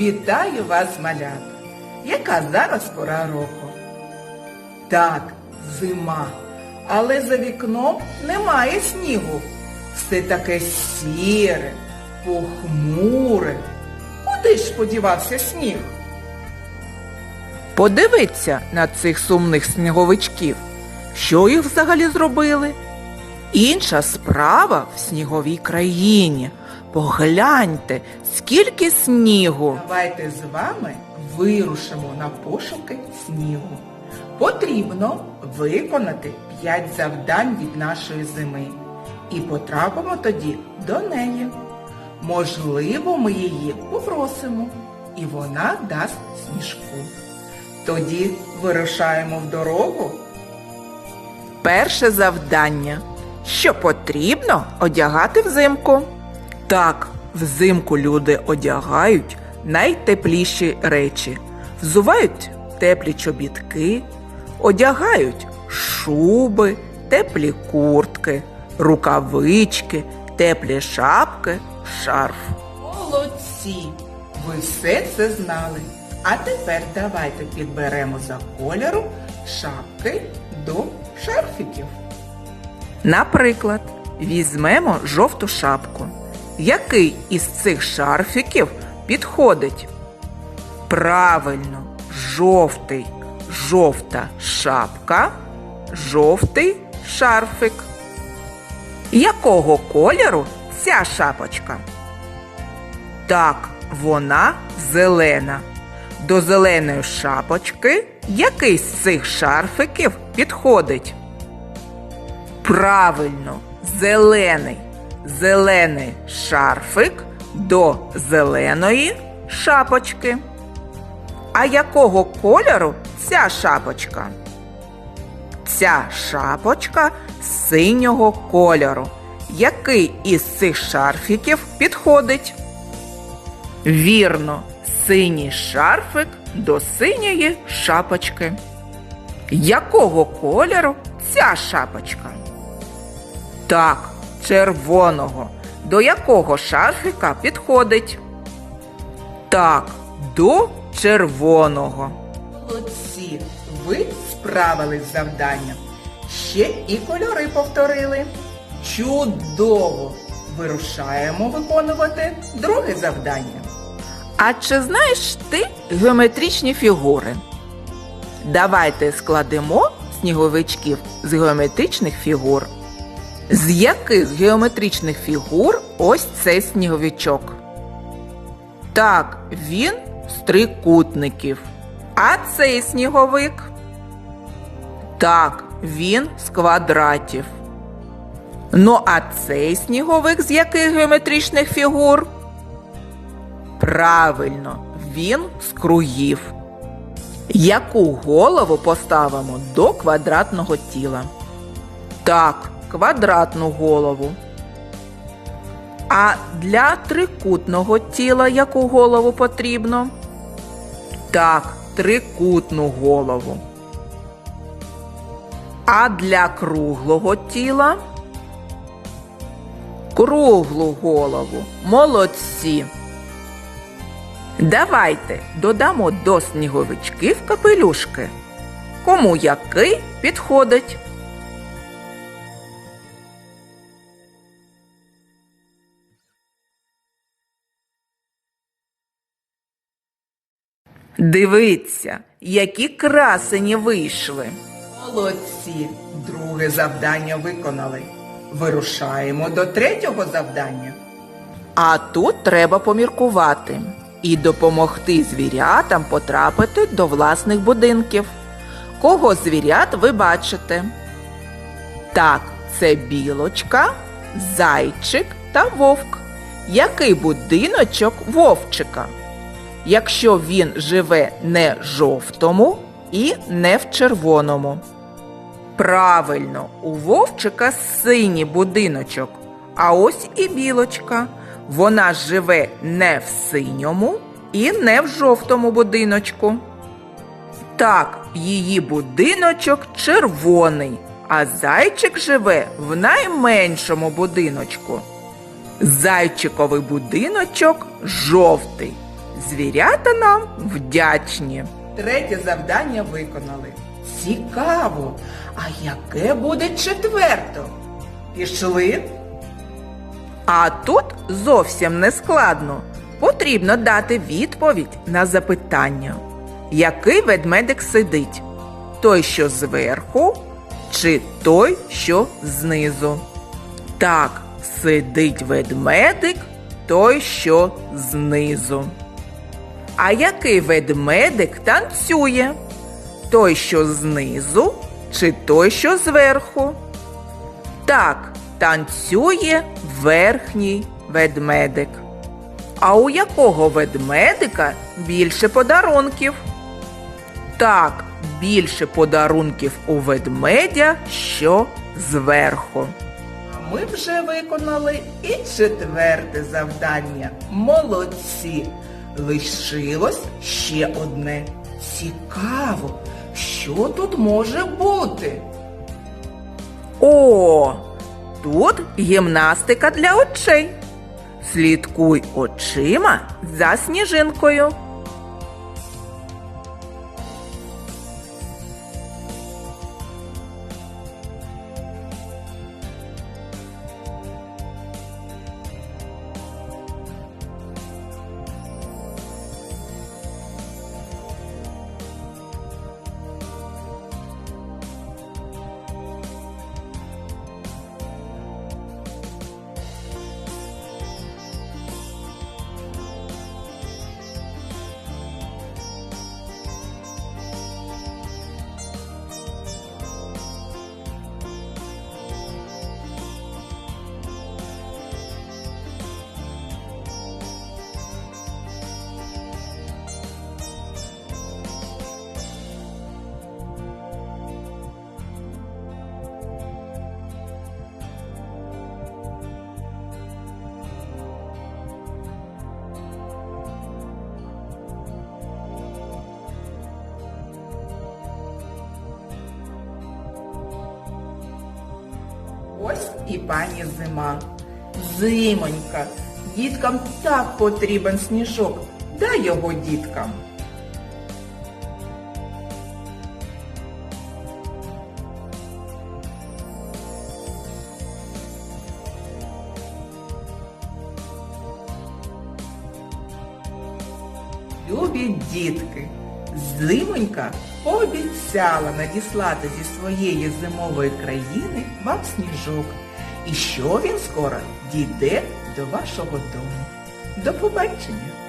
Вітаю вас, малята! Яка зараз пора року? Так, зима, але за вікном немає снігу. Все таке сіре, похмуре. Куди ж подівався сніг? Подивіться на цих сумних сніговичків. Що їх взагалі зробили? Інша справа в сніговій країні. Погляньте, скільки снігу. Давайте з вами вирушимо на пошуки снігу. Потрібно виконати 5 завдань від нашої зими. І потрапимо тоді до неї. Можливо, ми її попросимо, і вона дасть сніжку. Тоді вирушаємо в дорогу. Перше завдання. Що потрібно одягати взимку? Так, взимку люди одягають найтепліші речі. Взувають теплі чобітки, одягають шуби, теплі куртки, рукавички, теплі шапки, шарф. Молодці! Ви все це знали. А тепер давайте підберемо за кольором шапки до шарфіків. Наприклад, візьмемо жовту шапку. Який із цих шарфіків підходить? Правильно, жовтий, жовта шапка, жовтий шарфик. Якого кольору ця шапочка? Так, вона зелена. До зеленої шапочки який з цих шарфиків підходить? Правильно, зелений. Зелений шарфик до зеленої шапочки. А якого кольору ця шапочка? Ця шапочка синього кольору. Який із цих шарфіків підходить? Вірно, синій шарфик до синьої шапочки. Якого кольору ця шапочка? Так, червоного. До якого шарфика підходить? Так, до червоного. Молодці, ви справились з завданням. Ще і кольори повторили. Чудово! Вирушаємо виконувати друге завдання. А чи знаєш ти геометричні фігури? Давайте складемо сніговичків з геометричних фігур. З яких геометричних фігур ось цей сніговичок? Так, він з трикутників. А цей сніговик? Так, він з квадратів. Ну, а цей сніговик з яких геометричних фігур? Правильно, він з кругів. Яку голову поставимо до квадратного тіла? Так, квадратну голову. А для трикутного тіла яку голову потрібно? Так, трикутну голову. А для круглого тіла? Круглу голову. Молодці. Давайте додамо до сніговичків капелюшки. Кому який підходить? Дивіться, які красені вийшли. Молодці, друге завдання виконали. Вирушаємо до третього завдання. А тут треба поміркувати і допомогти звірятам потрапити до власних будинків. Кого звірят ви бачите? Так, це білочка, зайчик та вовк. Який будиночок вовчика? Якщо він живе не жовтому і не в червоному. Правильно, у вовчика синій будиночок, а ось і білочка. Вона живе не в синьому і не в жовтому будиночку. Так, її будиночок червоний, а зайчик живе в найменшому будиночку. Зайчиковий будиночок жовтий. Звірята нам вдячні. Третє завдання виконали. Цікаво. А яке буде четверто? Пішли? А тут зовсім не складно. Потрібно дати відповідь на запитання. Який ведмедик сидить? Той, що зверху, чи той, що знизу? Так, сидить ведмедик, той, що знизу. А який ведмедик танцює? Той, що знизу, чи той, що зверху? Так, танцює верхній ведмедик. А у якого ведмедика більше подарунків? Так, більше подарунків у ведмедя, що зверху. Ми вже виконали і четверте завдання. Молодці! Лишилось ще одне. Цікаво, що тут може бути? О, тут гімнастика для очей. Слідкуй очима за сніжинкою. І пані зима. Зимонька, діткам так потрібен сніжок. Дай його діткам. Любі дітки, зимонька пообіцяла надіслати зі своєї зимової країни вам сніжок. І що він скоро дійде до вашого дому. До побачення!